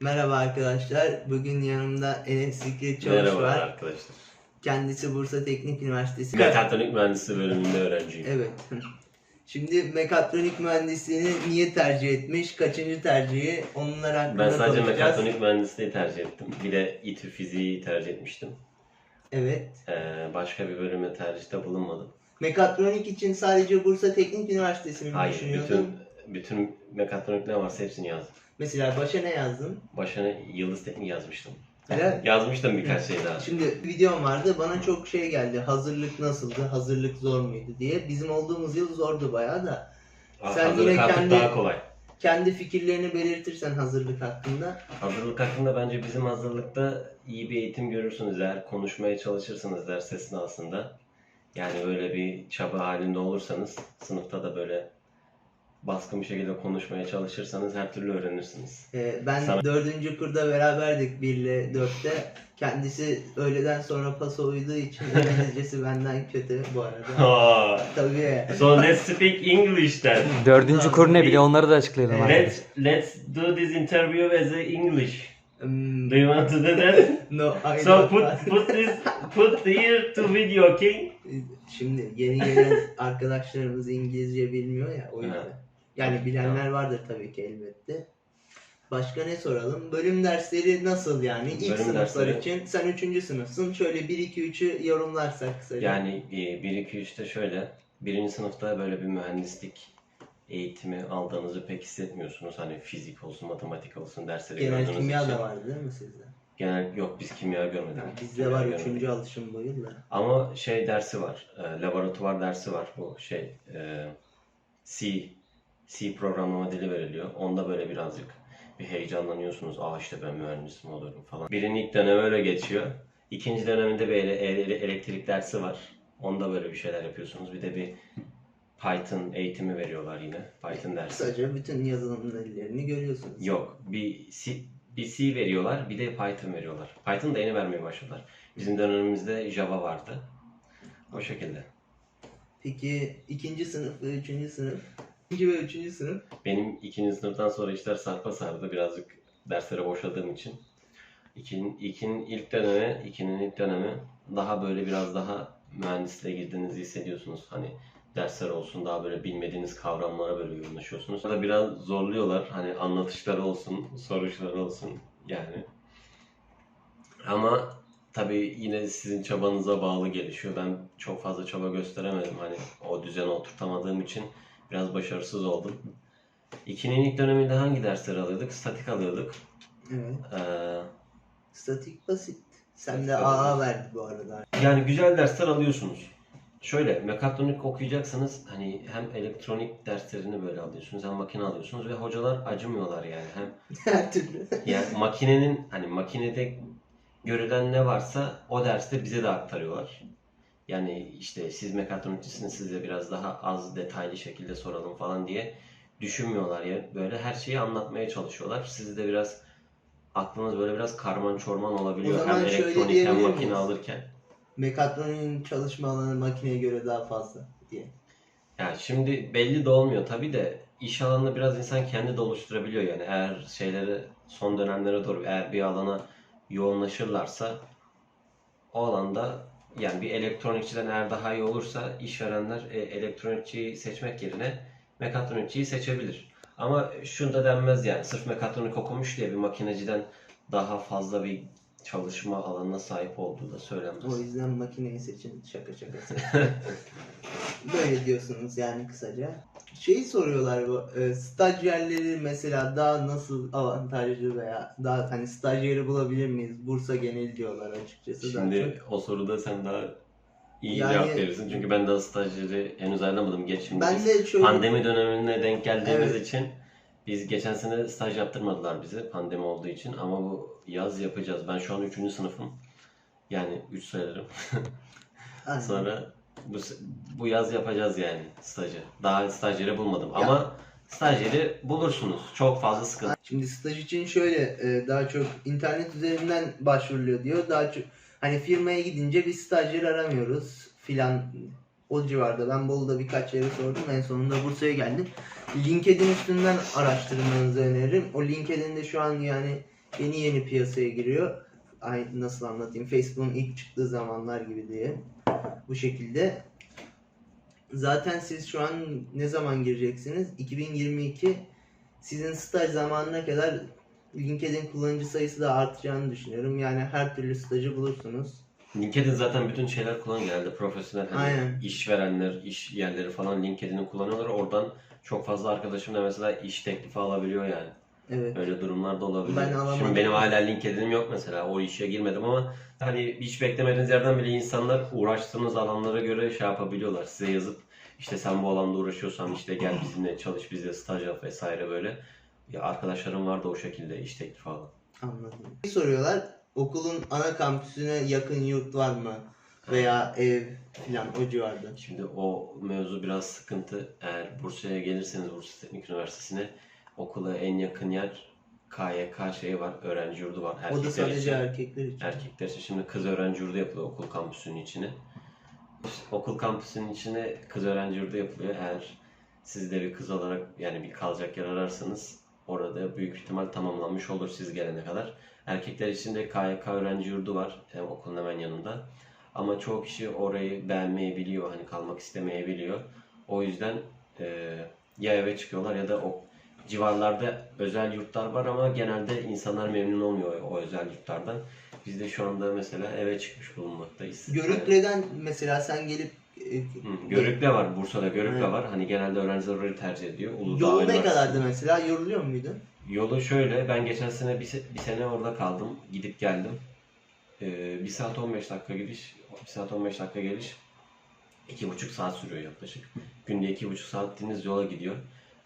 Merhaba arkadaşlar. Bugün yanımda Enes Fikri Çavuş Merhaba var. arkadaşlar. Kendisi Bursa Teknik Üniversitesi. Mekatronik mühendisliği bölümünde öğrenciyim. Evet. Şimdi mekatronik mühendisliğini niye tercih etmiş? Kaçıncı tercihi? Onlar hakkında Ben sadece konuşacağız. mekatronik mühendisliği tercih ettim. Bir de İTÜ fiziği tercih etmiştim. Evet. Ee, başka bir bölüme tercihte bulunmadım. Mekatronik için sadece Bursa Teknik Üniversitesi mi Hayır, düşünüyordun? bütün bütün mekatronik ne varsa hepsini yazdım. Mesela başa ne yazdın? Başına Yıldız Teknik yazmıştım. Helal. Yazmıştım birkaç şey daha. Şimdi videom vardı. Bana çok şey geldi. Hazırlık nasıldı? Hazırlık zor muydu diye. Bizim olduğumuz yıl zordu bayağı da. Aa, sen hazırlık yine artık kendi- daha kolay. Kendi fikirlerini belirtirsen hazırlık hakkında. Hazırlık hakkında bence bizim hazırlıkta iyi bir eğitim görürsünüz eğer konuşmaya çalışırsanız ders esnasında. Yani böyle bir çaba halinde olursanız sınıfta da böyle baskın bir şekilde konuşmaya çalışırsanız her türlü öğrenirsiniz. Ee, ben Sana- dördüncü kurda beraberdik 1 ile 4'te. Kendisi öğleden sonra paso uyduğu için İngilizcesi benden kötü bu arada. Tabii. so let's speak English then. Dördüncü kur ne bile onları da açıklayalım. Evet. Let's let's do this interview as a English. Hmm, Do you want to do that? no, I so don't put want- put this put here to video, okay? Şimdi yeni gelen arkadaşlarımız İngilizce bilmiyor ya o yüzden. Yani bilenler vardır tabii ki elbette. Başka ne soralım? Bölüm dersleri nasıl yani? İlk Bölüm sınıflar dersleri- için. Sen 3. sınıfsın. Şöyle 1 2 3'ü yorumlarsak kısaca. Yani 1 2 3'te şöyle. Birinci sınıfta böyle bir mühendislik eğitimi aldığınızı pek hissetmiyorsunuz. Hani fizik olsun, matematik olsun dersleri genel gördüğünüz kimya için. da vardı değil mi sizde? Genel yok biz kimya görmedik. Yani bizde Kimya var görmedik. 3. alışım bu yıl da. Ama şey dersi var. e, laboratuvar dersi var. Bu şey e, C C programlama dili veriliyor. Onda böyle birazcık bir heyecanlanıyorsunuz. Aa işte ben mühendisim olurum falan. Birinin ilk dönemi öyle geçiyor. İkinci döneminde ele- elektrik dersi var. Onda böyle bir şeyler yapıyorsunuz. Bir de bir Python eğitimi veriyorlar yine. Python dersi. Kısaca bütün yazılım dillerini görüyorsunuz. Yok. Bir C, bir C veriyorlar. Bir de Python veriyorlar. Python da yeni vermeye başladılar. Bizim dönemimizde Java vardı. O şekilde. Peki ikinci sınıf ve üçüncü sınıf? İkinci ve üçüncü sınıf. Benim ikinci sınıftan sonra işler sarpa sardı. Birazcık derslere boşadığım için. İkinin, ikinin ilk dönemi, ikinin ilk dönemi daha böyle biraz daha mühendisliğe girdiğinizi hissediyorsunuz. Hani dersler olsun daha böyle bilmediğiniz kavramlara böyle yoğunlaşıyorsunuz. Da biraz zorluyorlar. Hani anlatışları olsun, soruşları olsun yani. Ama tabii yine sizin çabanıza bağlı gelişiyor. Ben çok fazla çaba gösteremedim. Hani o düzene oturtamadığım için biraz başarısız oldum. İkinin ilk döneminde hangi dersleri alıyorduk? Statik alıyorduk. Evet. Ee, Statik basit. Sen de AA verdi bu arada. yani güzel dersler alıyorsunuz. Şöyle mekatronik okuyacaksanız hani hem elektronik derslerini böyle alıyorsunuz hem makine alıyorsunuz ve hocalar acımıyorlar yani. Hem Her türlü. yani makinenin hani makinede görülen ne varsa o derste bize de aktarıyorlar. Yani işte siz mekatronikçisiniz size biraz daha az detaylı şekilde soralım falan diye düşünmüyorlar ya. Böyle her şeyi anlatmaya çalışıyorlar. Siz de biraz aklınız böyle biraz karman çorman olabiliyor. Zaman Hem şöyle elektronik hem diyebilir makine miyiz? alırken. Mekatronin çalışma alanı makineye göre daha fazla diye. Yani şimdi belli de olmuyor tabii de iş alanını biraz insan kendi de oluşturabiliyor yani eğer şeyleri son dönemlere doğru eğer bir alana yoğunlaşırlarsa o alanda yani bir elektronikçiden eğer daha iyi olursa işverenler e, elektronikçiyi seçmek yerine mekatronikçiyi seçebilir. Ama şunu da denmez yani sırf mekatronik okumuş diye bir makineciden daha fazla bir çalışma alanına sahip olduğu da söylenmez. O yüzden makineyi seçin. Şaka şakası. Böyle diyorsunuz yani kısaca. Şeyi soruyorlar bu e, stajyerleri mesela daha nasıl avantajlı veya daha hani stajyeri bulabilir miyiz? Bursa genel diyorlar açıkçası. Şimdi o soruda sen daha iyi Yani- cevap verirsin. Çünkü ben daha stajyeri henüz ayrılamadım. Geç şimdi Ben de şöyle pandemi dönemine denk geldiğimiz Evet. için biz geçen sene staj yaptırmadılar bize pandemi olduğu için ama bu yaz yapacağız. Ben şu an 3. sınıfım. Yani 3 sayılırım. Sonra bu, bu yaz yapacağız yani stajı. Daha stajyeri bulmadım Ya. ama stajyeri bulursunuz. Çok fazla sıkıntı. Şimdi staj için şöyle e, daha çok internet üzerinden başvuruluyor diyor. Daha çok hani firmaya gidince bir stajyer aramıyoruz filan o civarda. Ben Bolu'da birkaç yere sordum. En sonunda Bursa'ya geldim. LinkedIn üstünden araştırmanızı öneririm. O LinkedIn'de şu an yani yeni yeni piyasaya giriyor. Ay, nasıl anlatayım? Facebook'un ilk çıktığı zamanlar gibi diye. Bu şekilde. Zaten siz şu an ne zaman gireceksiniz? 2022 sizin staj zamanına kadar LinkedIn kullanıcı sayısı da artacağını düşünüyorum. Yani her türlü stajı bulursunuz. LinkedIn zaten bütün şeyler kullanıyor genelde profesyonel hani Aynen. işverenler, iş yerleri falan LinkedIn'i kullanıyorlar. Oradan çok fazla arkadaşım da mesela iş teklifi alabiliyor yani. Evet. Öyle durumlar da olabiliyor. Ben alamadım. Şimdi benim hala LinkedIn'im yok mesela. O işe girmedim ama hani hiç beklemediğiniz yerden bile insanlar uğraştığınız alanlara göre şey yapabiliyorlar. Size yazıp işte sen bu alanda uğraşıyorsan işte gel bizimle çalış bizle staj yap vesaire böyle. Ya arkadaşlarım vardı o şekilde iş teklifi alan. Anladım. Bir soruyorlar. Okulun ana kampüsüne yakın yurt var mı? Veya ev filan o civarda. Şimdi o mevzu biraz sıkıntı. Eğer Bursa'ya gelirseniz Bursa Teknik Üniversitesi'ne okula en yakın yer KYK şeyi var, öğrenci yurdu var. O da Erkekler sadece için. erkekler için. Erkekler için şimdi kız öğrenci yurdu yapılıyor okul kampüsünün içine. İşte okul kampüsünün içine kız öğrenci yurdu yapılıyor. Eğer siz de bir kız olarak yani bir kalacak yer ararsanız orada büyük ihtimal tamamlanmış olur siz gelene kadar. Erkekler için de KYK öğrenci yurdu var yani okulun hemen yanında. Ama çoğu kişi orayı beğenmeyebiliyor, hani kalmak istemeyebiliyor. O yüzden e, ya eve çıkıyorlar ya da o civarlarda özel yurtlar var ama genelde insanlar memnun olmuyor o özel yurtlardan. Biz de şu anda mesela eve çıkmış bulunmaktayız. Görükle'den mesela sen gelip Hı, Görükle var, Bursa'da Görükle Evet. var. Hani genelde öğrenciler orayı tercih ediyor. Uludağ yolu ne Üniversitesi. kadardı mesela? Yoruluyor muydun? Yolu şöyle, ben geçen sene bir, se- bir sene orada kaldım. Gidip geldim. Ee, 1 saat 15 dakika gidiş, 1 saat 15 dakika geliş. 2,5 saat sürüyor yaklaşık. Günde 2,5 saatiniz yola gidiyor.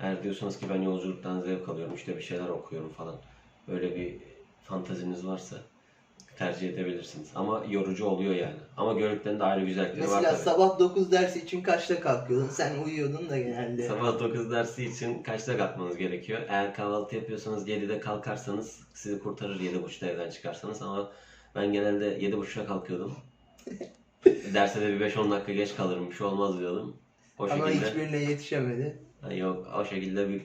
Eğer diyorsanız ki ben yolculuktan zevk alıyorum, işte bir şeyler okuyorum falan. Öyle bir fantaziniz varsa tercih edebilirsiniz. Ama yorucu oluyor yani. Ama Görükle'nin de ayrı güzellikleri var Mesela tabii. sabah 9 dersi için kaçta kalkıyordun? Sen uyuyordun da genelde. Sabah 9 dersi için kaçta kalkmanız gerekiyor? Eğer kahvaltı yapıyorsanız 7'de kalkarsanız sizi kurtarır 7.30'da evden çıkarsanız ama ben genelde 7.30'da kalkıyordum. Derse de bir 5-10 dakika geç kalırım bir şey olmaz diyordum. O Ama şekilde hiçbirine yetişemedi. Yok o şekilde bir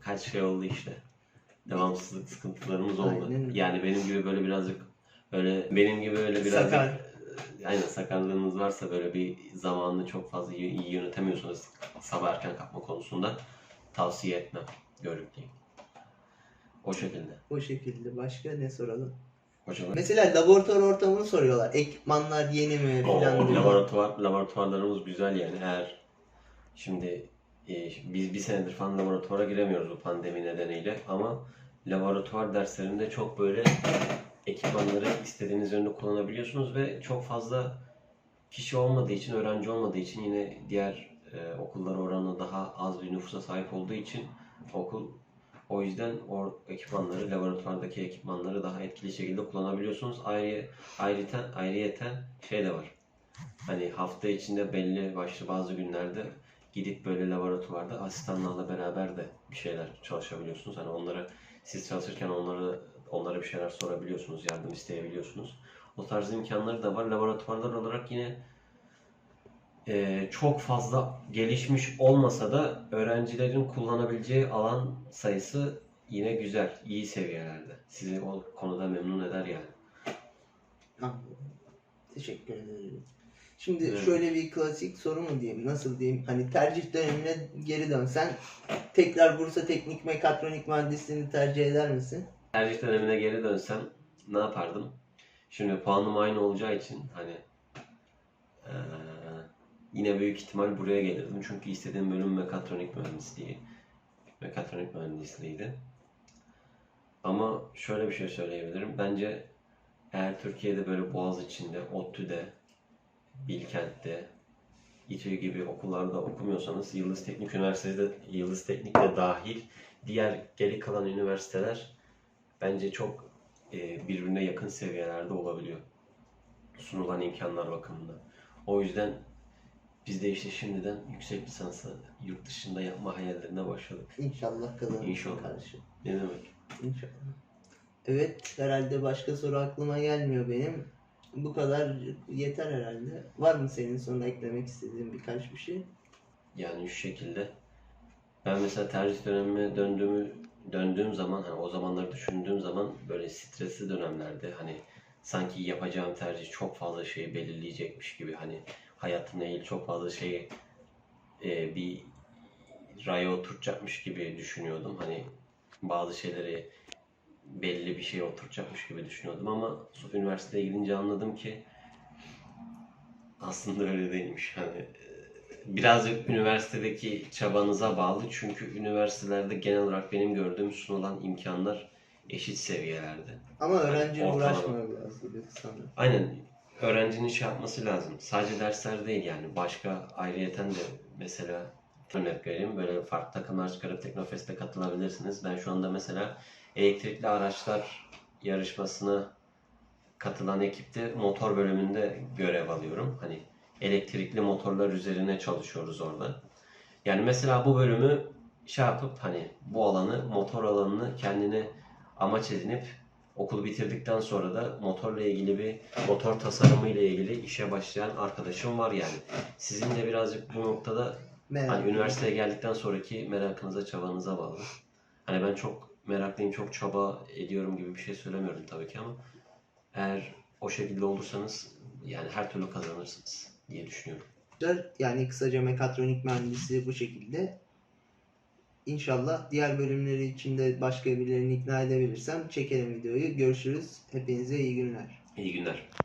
kaç şey oldu işte. Devamsızlık sıkıntılarımız oldu. Aynen. Yani benim gibi böyle birazcık öyle benim gibi öyle birazcık Sakar. aynen sakarlığınız varsa böyle bir zamanını çok fazla iyi, iyi yönetemiyorsanız sabah erken kalkma konusunda tavsiye etmem. Görükleyeyim. O şekilde. O şekilde. Başka ne soralım? Hocam. Mesela laboratuvar ortamını soruyorlar. Ekipmanlar yeni mi O filan diyor. laboratuvar, laboratuvarlarımız güzel yani eğer şimdi e, biz bir senedir falan laboratuvara giremiyoruz bu pandemi nedeniyle ama laboratuvar derslerinde çok böyle ekipmanları istediğiniz yönde kullanabiliyorsunuz ve çok fazla kişi olmadığı için, öğrenci olmadığı için yine diğer e, okullar oranla daha az bir nüfusa sahip olduğu için okul o yüzden o ekipmanları, laboratuvardaki ekipmanları daha etkili şekilde kullanabiliyorsunuz. Ayrı, ayrıten, ayrıyeten şey de var. Hani hafta içinde belli başlı bazı günlerde gidip böyle laboratuvarda asistanlarla beraber de bir şeyler çalışabiliyorsunuz. Hani onlara siz çalışırken onlara onlara bir şeyler sorabiliyorsunuz, yardım isteyebiliyorsunuz. O tarz imkanları da var. Laboratuvarlar olarak yine e, çok fazla gelişmiş olmasa da öğrencilerin kullanabileceği alan sayısı yine güzel, iyi seviyelerde. Sizi o konuda memnun eder yani. Teşekkür ederim. Şimdi Evet. şöyle bir klasik soru mu diyeyim, nasıl diyeyim? Hani tercih dönemine geri dönsen tekrar Bursa Teknik Mekatronik Mühendisliğini tercih eder misin? Tercih dönemine geri dönsem ne yapardım? Şimdi puanım aynı olacağı için hani eee, yine büyük ihtimal buraya gelirdim. Çünkü istediğim bölüm mekatronik mühendisliği. Mekatronik mühendisliğiydi. Ama şöyle bir şey söyleyebilirim. Bence eğer Türkiye'de böyle Boğaz içinde, ODTÜ'de, Bilkent'te, İTÜ gibi okullarda okumuyorsanız Yıldız Teknik Üniversitesi'de, Yıldız Teknik'te dahil diğer geri kalan üniversiteler bence çok e, birbirine yakın seviyelerde olabiliyor. Sunulan imkanlar bakımından. O yüzden biz de işte şimdiden yüksek lisansı yurt dışında yapma hayallerine başladık. İnşallah kazanırsın İnşallah. kardeşim. Ne demek? İnşallah. Evet, herhalde başka soru aklıma gelmiyor benim. Bu kadar yeter herhalde. Var mı senin son eklemek istediğin birkaç bir şey? Yani şu şekilde. Ben mesela tercih dönemime döndüğümü döndüğüm zaman hani o zamanları düşündüğüm zaman böyle stresli dönemlerde hani sanki yapacağım tercih çok fazla şeyi belirleyecekmiş gibi hani hayatımla ilgili çok fazla şeyi e, bir raya oturtacakmış gibi düşünüyordum. Hani bazı şeyleri belli bir şeye oturtacakmış gibi düşünüyordum ama üniversiteye gidince anladım ki aslında öyle değilmiş. Hani e, birazcık üniversitedeki çabanıza bağlı çünkü üniversitelerde genel olarak benim gördüğüm sunulan imkanlar eşit seviyelerde. Ama öğrenci Ortalama. uğraşmıyor biraz gibi sanırım. Aynen öğrencinin şey yapması lazım. Sadece dersler değil yani başka ayrıyeten de mesela örnek vereyim böyle farklı takımlar çıkarıp Teknofest'e katılabilirsiniz. Ben şu anda mesela elektrikli araçlar yarışmasına katılan ekipte motor bölümünde görev alıyorum. Hani elektrikli motorlar üzerine çalışıyoruz orada. Yani mesela bu bölümü şey yapıp hani bu alanı motor alanını kendine amaç edinip okul bitirdikten sonra da motorla ilgili bir motor tasarımı ile ilgili işe başlayan arkadaşım var yani. Sizin de birazcık bu noktada Merak hani üniversiteye geldikten sonraki merakınıza, çabanıza bağlı. Hani ben çok meraklıyım, çok çaba ediyorum gibi bir şey söylemiyorum tabii ki ama eğer o şekilde olursanız yani her türlü kazanırsınız diye düşünüyorum. Yani kısaca mekatronik mühendisi bu şekilde. İnşallah diğer bölümleri için de başka birilerini ikna edebilirsem çekelim videoyu. Görüşürüz. Hepinize iyi günler. İyi günler.